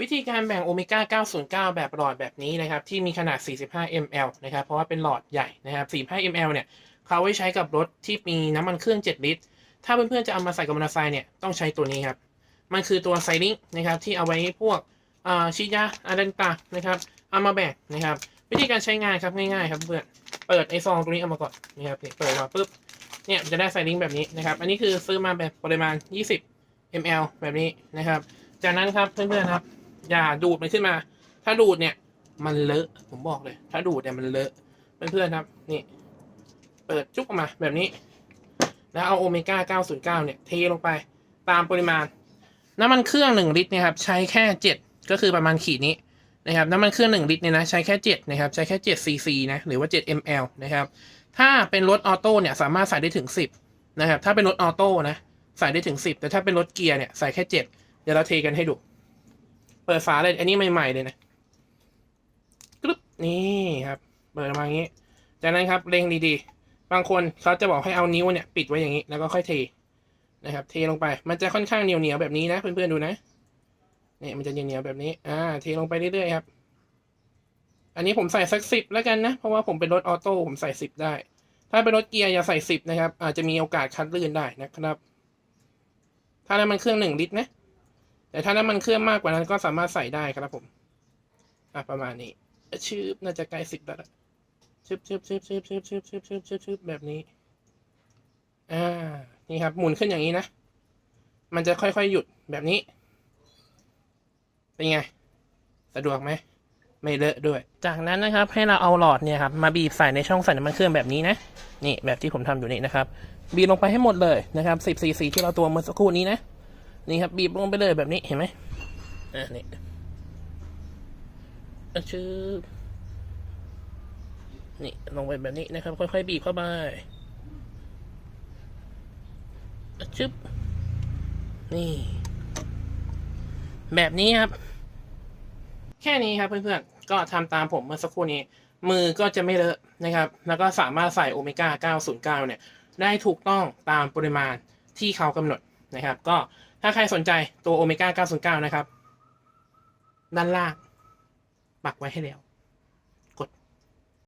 วิธีการแบ่งโอเมก้า 909 แบบหลอดแบบนี้นะครับ ที่มีขนาด 45 ml นะครับ เพราะว่าเป็นหลอดใหญ่นะครับ 45 ml เนี่ย เขาไว้ใช้กับรถที่มีน้ำมันเครื่อง 7 ลิตร ถ้าเพื่อนๆ จะเอามาใส่กับมอเตอร์ไซค์เนี่ย ต้องใช้ตัวนี้ครับ มันคือตัวไซลิงนะครับ ที่เอาไว้พวกชีดยาอะไรต่านะครับ เอามาแบ่งนะครับ วิธีการใช้งานครับง่ายๆครับเพื่อน เปิดไอซองตรงนี้เอามาก่อนนะครับเปิดมาปุ๊บ เนี่ยจะได้ไซลิงแบบนี้นะครับ อันนี้คือซื้อมาแบบปริมาณ 20 ml แบบนี้นะครับ จากนั้นครับเพื่อนๆครับ อย่าดูดมันขึ้นมา ถ้าดูดเนี่ย มันเลอะ ผมบอกเลย ถ้าดูดเนี่ยมันเลอะเพื่อนๆครับ นี่ เปิดจุกออกมาแบบนี้ แล้วเอาโอเมก้า 909 เนี่ย เทลงไปตามปริมาณ น้ำมันเครื่อง 1 ลิตรเนี่ยครับ ใช้แค่ 7 ก็คือประมาณขีดนี้นะครับน้ำมันเครื่อง 1 ลิตรเนี่ยนะ ใช้แค่ 7 นะครับ ใช้แค่7 cc นะ หรือว่า 7 ml นะครับ ถ้าเป็นรถออโต้เนี่ย สามารถใส่ได้ถึง 10 นะครับ ถ้าเป็นรถออโต้นะ ใส่ได้ถึง 10 แต่ถ้าเป็นรถเกียร์เนี่ย ใส่แค่ 7 เดี๋ยวเราเทกันให้ดู เปิดฝาเลย อันนี้ใหม่ ๆ เลยนะกรึ๊บนี่ครับ เปิดมาอย่างนี้ จากนั้นครับเล็งดีๆ บางคนเขาจะบอกให้เอานิ้วเนี่ย ปิดไว้อย่างนี้ แล้วก็ค่อยเทนะครับ เทลงไป มันจะค่อนข้างเหนียวๆแบบนี้นะ เพื่อนๆดูนะ เนี่ยมันจะเหนียวๆแบบนี้ อ่า เทลงไปเรื่อยๆครับ อันนี้ผมใส่สักสิบแล้วกันนะ เพราะว่าผมเป็นรถออโต้ผมใส่สิบได้ ถ้าเป็นรถเกียร์อย่าใส่สิบนะครับ อาจจะมีโอกาสคัดลื่นได้นะครับ ถ้าน้ำมันเครื่องหนึ่งลิตรนะ แต่ถ้าน้ำมันเครื่องมากกว่านั้นก็สามารถใส่ได้ครับผม อะประมาณนี้ชืบน่าจะใกล้สิบแล้วล่ะชืบชืบชืบชืบชืบชืบชืบชืบชืบชืบแบบนี้ อ่า นี่ครับ หมุนขึ้นอย่างนี้นะ มันจะค่อยๆหยุดแบบนี้ เป็นไง สะดวกไหม ไม่เลอะด้วย จากนั้นนะครับ ให้เราเอาหลอดเนี่ยครับ มาบีบใส่ในช่องใส่น้ำมันเครื่องแบบนี้นะ นี่แบบที่ผมทำอยู่นี่นะครับ บีบลงไปให้หมดเลยนะครับ 10 cc ที่เราตัวเมื่อสักครู่นี้นะ นี่ครับบีบลงไปเลยแบบนี้เห็นไหมอ่านี่ชื่อนี่ลงไปแบบนี้นะครับ ค่อยๆบีบเข้าไปชึบนี่ แบบนี้ครับ แค่นี้ครับเพื่อนๆ ก็ทำตามผมเมื่อสักครู่นี้ มือก็จะไม่เลอะนะครับ แล้วก็สามารถใส่โอเมก้า 909 เนี่ย ได้ถูกต้องตามปริมาณที่เขากำหนดนะครับ ก็ถ้าใครสนใจตัวโอเมก้า909 นะครับ ด้านล่างปักไว้ให้แล้ว